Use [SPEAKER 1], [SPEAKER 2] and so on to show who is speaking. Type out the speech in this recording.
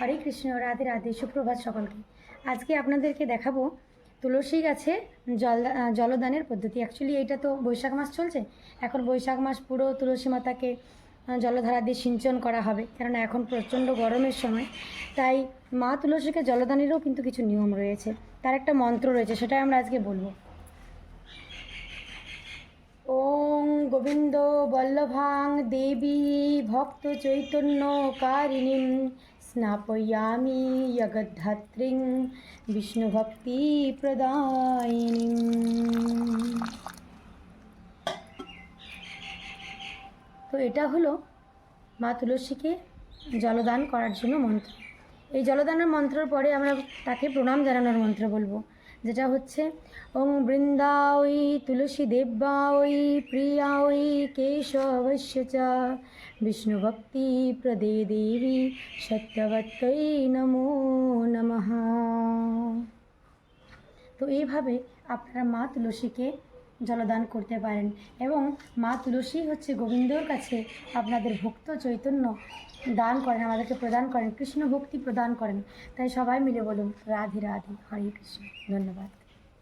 [SPEAKER 1] হরে কৃষ্ণ, রাধে রাধে, সুপ্রভাত সকলকে। আজকে আপনাদেরকে দেখাবো তুলসী গাছে জল জলদানের পদ্ধতি। অ্যাকচুয়ালি এটা তো বৈশাখ মাস চলছে। এখন বৈশাখ মাস পুরো তুলসী মাতাকে জলধারা দিয়ে সিঞ্চন করা হবে। কেননা এখন প্রচণ্ড গরমের সময়। তাই মা তুলসীকে জলদানেরও কিন্তু কিছু নিয়ম রয়েছে। তার একটা মন্ত্র রয়েছে সেটাই আমরা আজকে বলব। ওং গোবিন্দ বল্লভাং দেবী ভক্ত চৈতন্য কারিণীম। স্নাপয়ামি জগদ্ধাত্রীং বিষ্ণুভক্তি প্রদায়িনী তো এটা হলো মা তুলসীকে জলদান করার জন্য মন্ত্র। এই জলদানের মন্ত্রের পরে আমরা তাকে প্রণাম জানানোর মন্ত্র বলব। যেটা হচ্ছে, ওং বৃন্দাওই তুলসী দেব্যাওই প্রিয়াওই কেশবশ্য চ বিষ্ণু ভক্তি প্রদে দেবী সত্যবত্যই নমো নমঃ। তো এইভাবে আপনারা মা তুলসীকে জলদান করতে পারেন। এবং মা তুলসী হচ্ছে গোবিন্দর কাছে আপনাদের ভক্ত চৈতন্য দান করেন, আমাদেরকে প্রদান করেন, কৃষ্ণ ভক্তি প্রদান করেন। তাই সবাই মিলে বলুন, রাধে রাধে, হরে কৃষ্ণ। ধন্যবাদ।